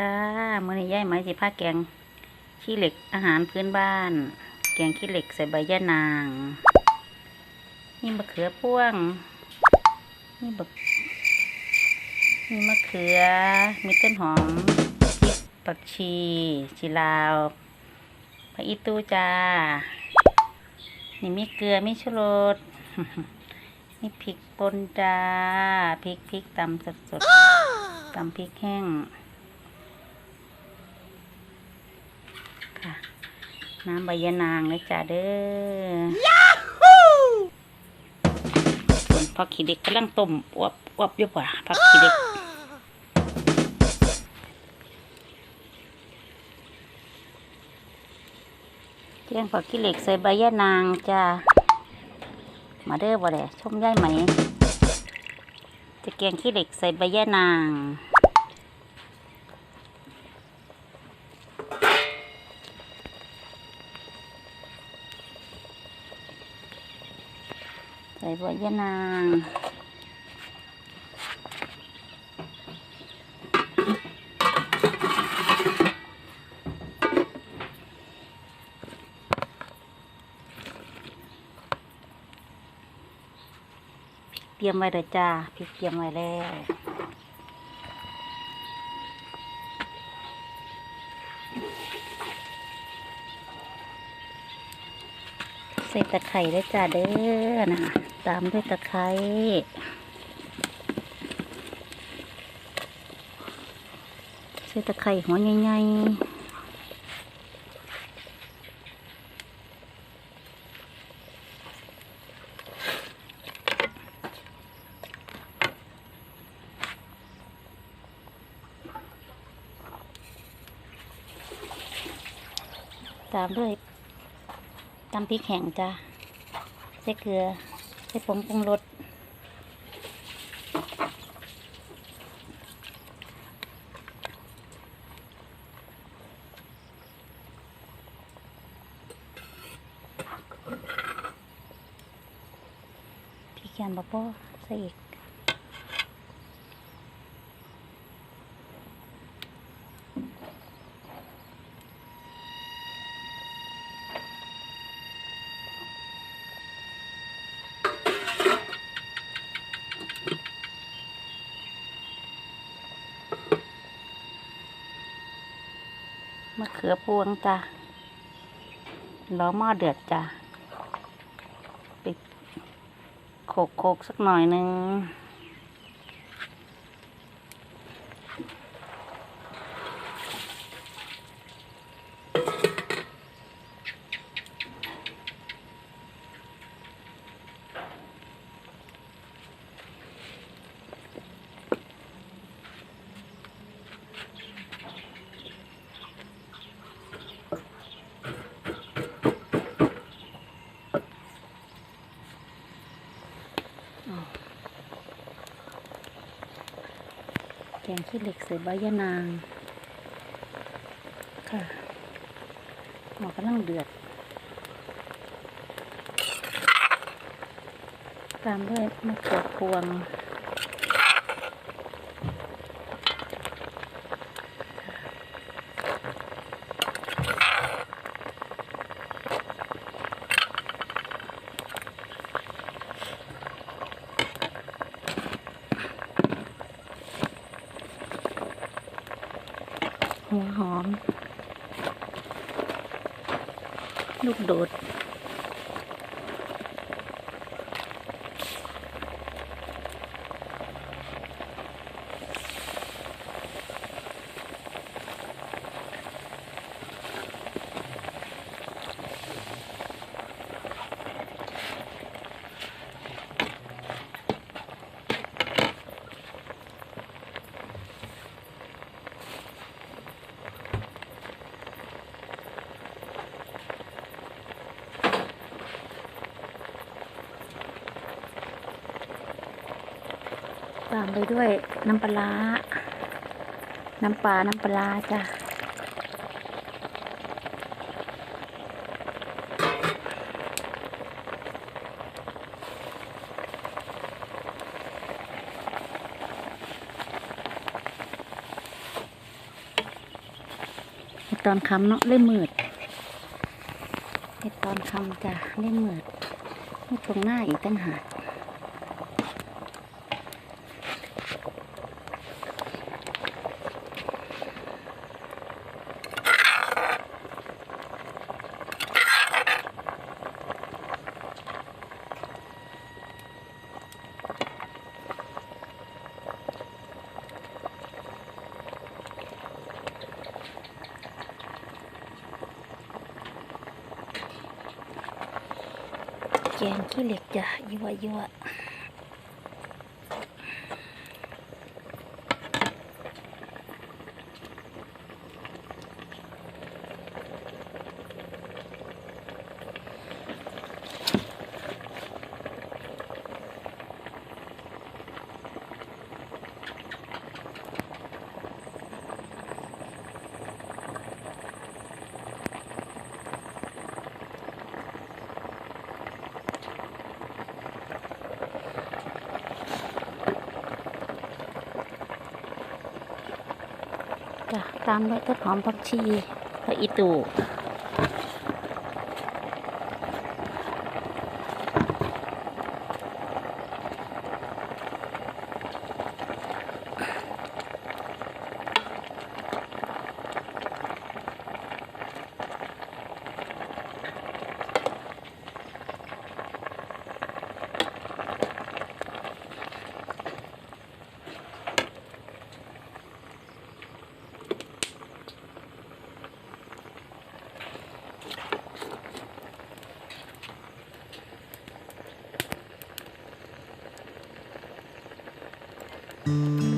ค่ะมื้อนี้ยายไหมสิพาแกงขี้เหล็กอาหารพื้นบ้าน แกงขี้เหล็กใส่ใบยะนางนี่มะเขือพ่วงนี่บักนี่มะเขือมีต้นหอมพริกปักชีชีลาวผักอีตูจ้านี่มีเกลือมีชูรสนี่พริกป่นจ้าพริกพริกตำสดสดๆตำพริกแห้ง ค่ะ น้ำใบยะนางเลยจ้าเด้อส่วนผักขี้เด็กกำลังต้มอวบอวบอยู่ป่ะผักขี้เด็กเจียงผักขี้เหล็กใส่ใบยะนางจ้ามาเด้อบ่แดชมย่ายไหม จะแกงขี้เหล็กใส่ใบยะนาง ใส่ใบยะนางเตรียมไว้เลยจ้าพริกเตรียมไว้แล้วใส่ตะไคร้ด้วยจ้าเด้อนะ ตามด้วยตะไคร้ใส่ตะไคร้หัวใหญ่ๆตามด้วยตำพริกแห้งจ้าใส่เกลือ ใส่ผงปรุงรสพี่แกงบอกว่าใส่อีก มะเขือพวงจ้ะล้อหม้อเดือดจ้ะปิดโขกโขกๆสักหน่อยนึง ขี้เหล็กใส่ใบยะนาง ค่ะหมอกำลังเดือด ตามด้วยมะเขือพวง หัวหอม ลูกโดด ตามไปด้วยน้ำปลา น้ำปลา น้ำปลาร้าจ้ะตอนคำเนาะเล่มมืดเฮ็ดตอนคำจ้ะเล่มมืดมีตรงหน้าอีกตั้งหาก แกงขี้เหล็กจ้ะยั่วยั่ว ตามด้วยต้นหอมผักชีผักอีตู Mm-hmm.